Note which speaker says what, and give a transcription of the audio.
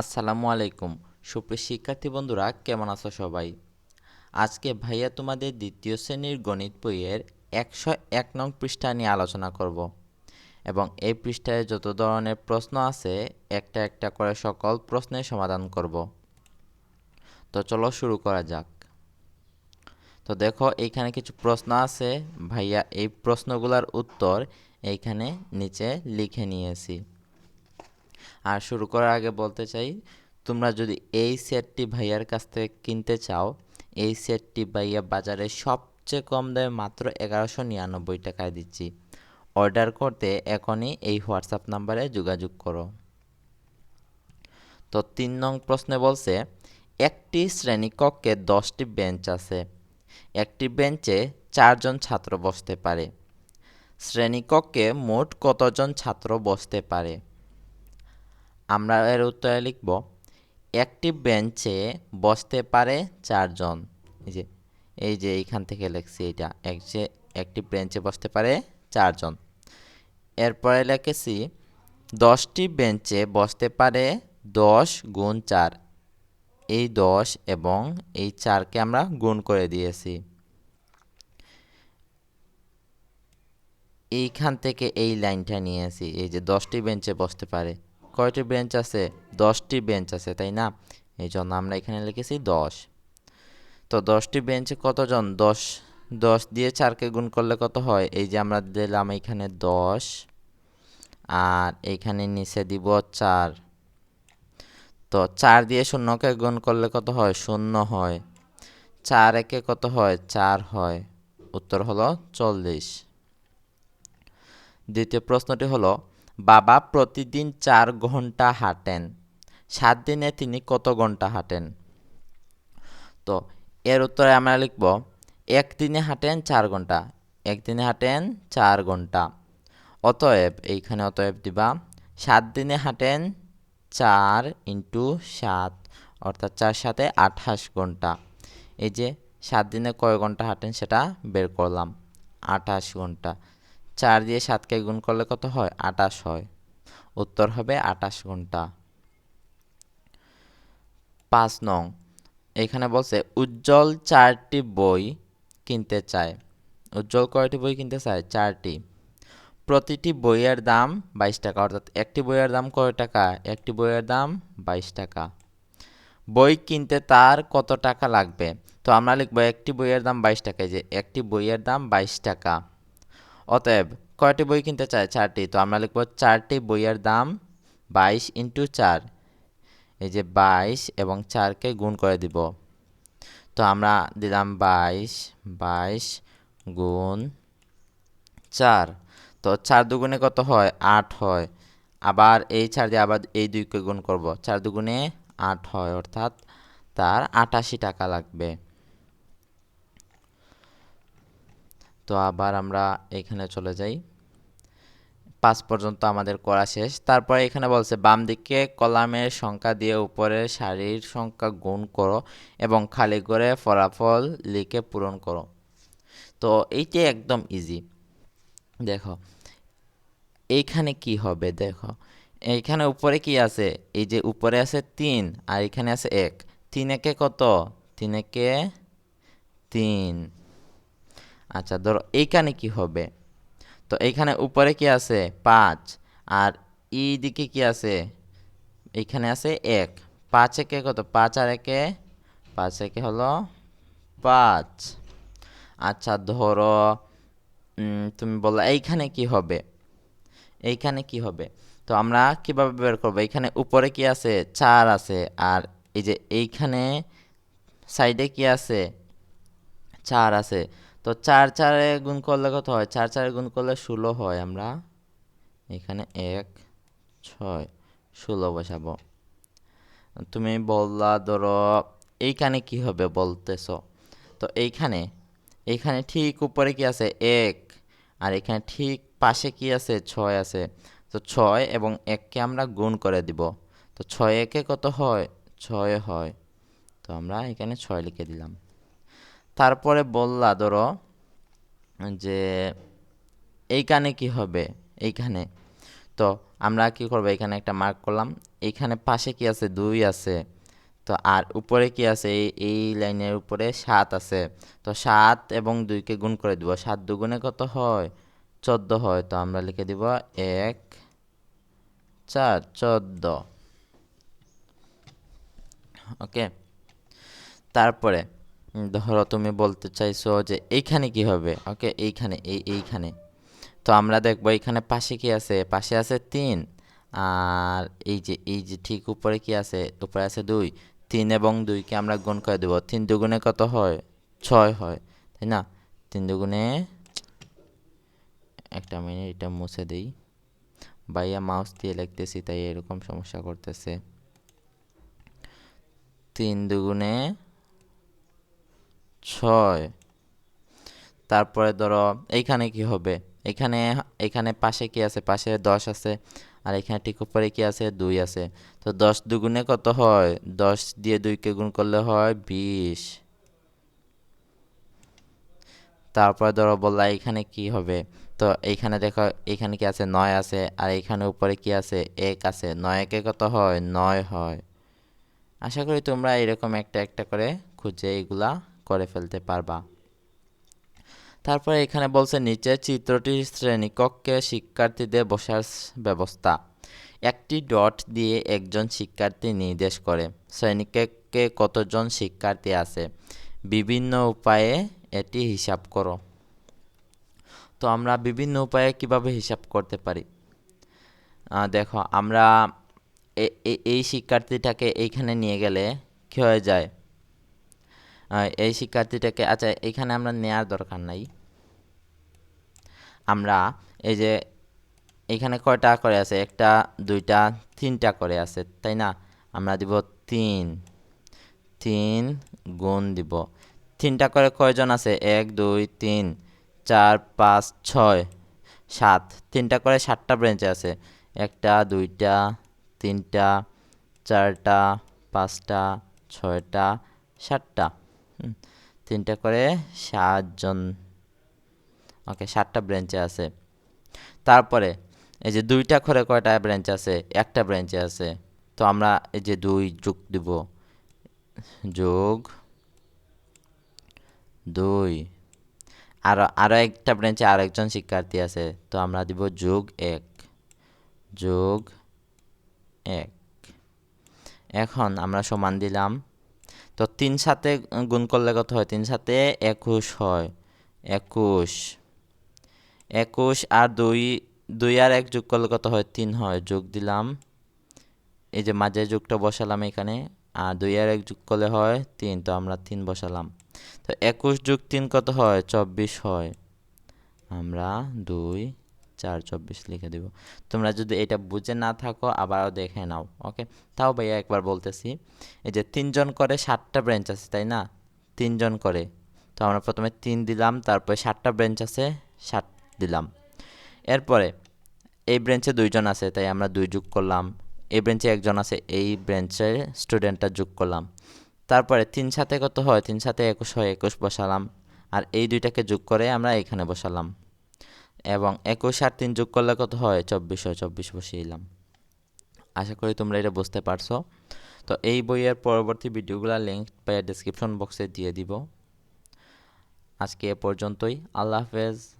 Speaker 1: আসসালামু আলাইকুম। সুপ্রিয় শিক্ষার্থী বন্ধুরা, কেমন আছো সবাই? আজকে ভাইয়া তোমাদের দ্বিতীয় শ্রেণির গণিত বইয়ের একশো এক নং পৃষ্ঠা নিয়ে আলোচনা করব। এবং এই পৃষ্ঠায় যত ধরনের প্রশ্ন আছে, একটা একটা করে সকল প্রশ্নের সমাধান করব। তো চলো শুরু করা যাক। তো দেখো এইখানে কিছু প্রশ্ন আছে। ভাইয়া এই প্রশ্নগুলোর উত্তর এইখানে নিচে লিখে নিয়েছি। আর শুরু করার আগে বলতে চাই, তোমরা যদি এই সেটটি ভাইয়ার কাছ থেকে কিনতে চাও, এই সেটটি ভাইয়া বাজারে সবচেয়ে কম দামে মাত্র এগারোশো নিরানব্বই টাকায় দিচ্ছি। অর্ডার করতে এখনই এই হোয়াটসঅ্যাপ নাম্বারে যোগাযোগ করো। তো তিন নং প্রশ্নে বলছে, একটি শ্রেণীকক্ষে দশটি বেঞ্চ আছে। একটি বেঞ্চে চারজন ছাত্র বসতে পারে। শ্রেণীকক্ষে মোট কতজন ছাত্র বসতে পারে? আমরা এর উত্তরে লিখব, একটি বেঞ্চে বসতে পারে চারজন। এই যে এই যে এইখান থেকে লেখছি এটা এক যে একটি বেঞ্চে বসতে পারে চারজন। এরপরে লিখেছি, দশটি বেঞ্চে বসতে পারে দশ গুণ চার। এই দশ এবং এই চারকে আমরা গুণ করে দিয়েছি। এইখান থেকে এই লাইনটা নিয়েছি, এই যে দশটি বেঞ্চে বসতে পারে। কয়টি বেঞ্চ আছে? দশটি বেঞ্চ আছে, তাই না? এই জন্য আমরা এখানে লিখেছি দশ। তো দশটি বেঞ্চে কতজন? দশ দশ দিয়ে চারকে গুণ করলে কত হয়? এই যে আমরা দিলাম এখানে দশ, আর এখানে নিচে দিব চার। তো চার দিয়ে শূন্যকে গুণ করলে কত হয়? শূন্য হয়। চার একে কত হয়? চার হয়। উত্তর হলো চল্লিশ। দ্বিতীয় প্রশ্নটি হলো বাবা প্রতিদিন চার ঘণ্টা হাঁটেন, সাত দিনে তিনি কত ঘণ্টা হাঁটেন? তো এর উত্তরে আমরা লিখব, একদিনে হাঁটেন চার ঘণ্টা একদিনে হাঁটেন চার ঘণ্টা অতএব এইখানে অতএব দিবা, সাত দিনে হাঁটেন চার ইন্টু সাত, অর্থাৎ চার সাথে আঠাশ ঘণ্টা এই যে সাত দিনে কয় ঘণ্টা হাঁটেন সেটা বের করলাম, আঠাশ ঘণ্টা চার দিয়ে সাতকে গুণ করলে কত হয়? আটাশ হয়। উত্তর হবে আটাশ ঘণ্টা পাঁচ নং। এখানে বলছে, উজ্জ্বল চারটি বই কিনতে চায়। উজ্জ্বল কয়টি বই কিনতে চায়? চারটি। প্রতিটি বইয়ের দাম বাইশ টাকা, অর্থাৎ একটি বইয়ের দাম কয় টাকা? একটি বইয়ের দাম বাইশ টাকা। বই কিনতে তার কত টাকা লাগবে? তো আমরা লিখব, একটি বইয়ের দাম বাইশ টাকা যে একটি বইয়ের দাম বাইশ টাকা। অতএব কয়টি বই কিনতে চায়? চারটি। তো আমরা লিখব চারটি বইয়ের দাম বাইশ ইন্টু চার। এই যে বাইশ এবং চারকে গুণ করে দিব। তো আমরা দিলাম বাইশ বাইশ গুণ চার। তো চার দুগুণে কত হয়? আট হয়। আবার এই চার দিয়ে আবার এই দুইকে গুণ করব। চার দুগুণে আট হয়, অর্থাৎ তার আটাশি টাকা লাগবে। তো আবার আমরা এখানে চলে যাই। পাঁচ পর্যন্ত আমাদের করা শেষ। তারপরে এখানে বলছে বাম দিকে কলামের সংখ্যা দিয়ে উপরের সারির সংখ্যা গুণ করো এবং খালি করে ফলাফল লিখে পূরণ করো। তো এইটাই একদম ইজি দেখো, এইখানে কি হবে দেখো, এইখানে উপরে কি আছে? এই যে উপরে আছে তিন আর এখানে আছে এক। তিন একে কত? তিন একে তিন। আচ্ছা ধরো এইখানে কি হবে? তো এইখানে উপরে কি আছে? পাঁচ। আর এই দিকে কি আছে? এইখানে আছে এক। পাঁচ একে কত? পাঁচ আর একে? পাঁচ একে হলো পাঁচ। আচ্ছা ধরো তুমি বলল এইখানে কি হবে? এইখানে কি হবে? তো আমরা কীভাবে বের করব? এইখানে উপরে কি আছে? চার আছে। আর এই যে এইখানে সাইডে কি আছে? চার আছে। তো চার চারে গুণ করলে কত হয়? চার চারে গুণ করলে ষোলো হয় আমরা। এখানে এক, ছয়, ষোলো বসাবো। তুমি বললা, ধরো, এইখানে কি হবে বলতেছ? তো এইখানে এইখানে ঠিক উপরে কি আছে? এক। আর এখানে ঠিক পাশে কি আছে? ছয় আছে। তো ছয় এবং এককে আমরা গুণ করে দিব। তো ছয় একে কত হয়? ছয় হয়। তো আমরা এখানে ছয় লিখে দিলাম। তারপরে বললা, ধরো যে এইখানে কি হবে? এইখানে। তো আমরা কি করব? এখানে একটা মার্ক করলাম। এইখানে পাশে কি আছে? দুই আছে। তো আর উপরে কি আছে? এই লাইনের উপরে সাত আছে। তো সাত এবং দুইকে গুণ করে দিব। সাত দুগুণে কত হয়? চোদ্দ হয়। তো আমরা লিখে দিব এক, চার, চোদ্দ। ওকে? তারপরে ধরো তুমি বলতে চাইছো যে এইখানে কি হবে? ওকে, এইখানে, এই, এইখানে। তো আমরা দেখব এইখানে পাশে কি আছে? পাশে আছে তিন। আর এই যে এই যে ঠিক উপরে কি আছে? উপরে আছে দুই। তিন এবং দুইকে আমরা গুণ করে দেবো। তিন দুগুণে কত হয়? ছয় হয়, তাই না? তিন দুগুণে একটা মিনিট, এটা মুছে দিই। ভাইয়া মাউস দিয়ে লিখতেছি, তাই এরকম সমস্যা করতেছে। তিন দুগুণে ছয়। তারপরে ধরো এইখানে কি হবে? এখানে এখানে পাশে কি আছে? পাশে দশ আছে। আর এখানে ঠিক উপরে কি আছে? দুই আছে। তো দশ দুগুণে কত হয়? দশ দিয়ে দুইকে গুণ করলে হয় বিশ। তারপরে ধরো বললা এখানে কি হবে? তো এইখানে দেখো এখানে কি আছে? নয় আছে। আর এখানে উপরে কি আছে? এক আছে। নয় একে কত হয়? নয় হয়। আশা করি তোমরা এরকম একটা একটা করে খুঁজে এগুলা করে ফেলতে পারবা। তারপরে এখানে বলছে নিচে চিত্রটি শ্রেণীকক্ষে শিক্ষার্থীদের বসার ব্যবস্থা। একটি ডট দিয়ে একজন শিক্ষার্থী নির্দেশ করে শ্রেণীকক্ষে কতজন শিক্ষার্থী আছে? বিভিন্ন উপায়ে এটি হিসাব করো। তো আমরা বিভিন্ন উপায়ে কীভাবে হিসাব করতে পারি? দেখো, আমরা এই শিক্ষার্থীটাকে এইখানে নিয়ে গেলে কী হয়ে যায়? এই শিক্ষার্থীটাকে আচ্ছা এখানে আমরা নেয়ার দরকার নাই। আমরা এই যে, এখানে কয়টা করে আছে? একটা, দুইটা, তিনটা করে আছে, তাই না? আমরা দিব তিন। তিন গুণ দিব। তিনটা করে কয়জন আছে? এক, দুই, তিন, চার, পাঁচ, ছয়, সাত। তিনটা করে সাতটা ব্রেঞ্চ আছে। একটা, দুইটা, তিনটা, চারটা, পাঁচটা, ছয়টা, সাতটা। তিনটা করে সাতজন ওকে সাতটা ব্রেঞ্চে আছে। তারপরে এই যে দুইটা করে কয়টা ব্রেঞ্চ আছে? একটা ব্রেঞ্চে আছে। তো আমরা এই যে দুই যোগ দিব। যোগ দুই। আরও আরও একটা ব্রেঞ্চে আরেকজন শিক্ষার্থী আছে। তো আমরা দিব যোগ এক। যোগ এক। এখন আমরা সমান দিলাম তো তিন সাথে গুণ করলে কত হয়? তিন সাথে একুশ হয়। একুশ। একুশ আর দুই দুই আর এক যোগ করলে কত হয়? তিন হয়। যোগ দিলাম। এই যে মাঝে যোগটা বসালাম এখানে। আর দুই আর এক যোগ করলে হয় তিন, তো আমরা তিন বসালাম। তো একুশ যোগ তিন কত হয়? চব্বিশ হয়। আমরা দুই চার, চব্বিশ লিখে দিব। তোমরা যদি এটা বুঝে না থাকো, আবারও দেখে নাও, ওকে? তাও ভাইয়া একবার বলতেছি, এই যে তিনজন করে সাতটা ব্রেঞ্চ আছে, তাই না? তিনজন করে। তো আমরা প্রথমে তিন দিলাম, তারপরে সাতটা ব্রেঞ্চ আছে, সাত দিলাম। এরপরে এই ব্রেঞ্চে দুইজন আছে, তাই আমরা দুই যোগ করলাম। এই ব্রেঞ্চে একজন আছে, এই ব্রেঞ্চের স্টুডেন্টটা যোগ করলাম। তারপরে তিন সাথে কত হয়? তিন সাথে একুশ হয়, একুশ বসালাম। আর এই দুইটাকে যোগ করে আমরা এখানে বসালাম। এবং একুশ আর তিন যোগ করলে কত হয়? চব্বিশ হয়। চব্বিশ বসিয়ে দিলাম। আশা করি তোমরা এটা বুঝতে পারছ। তো এই বইয়ের পরবর্তী ভিডিওগুলো লিঙ্ক পাইয়া ডিসক্রিপশন বক্সে দিয়ে দিব। আজকে এ পর্যন্তই। আল্লাহ হাফেজ।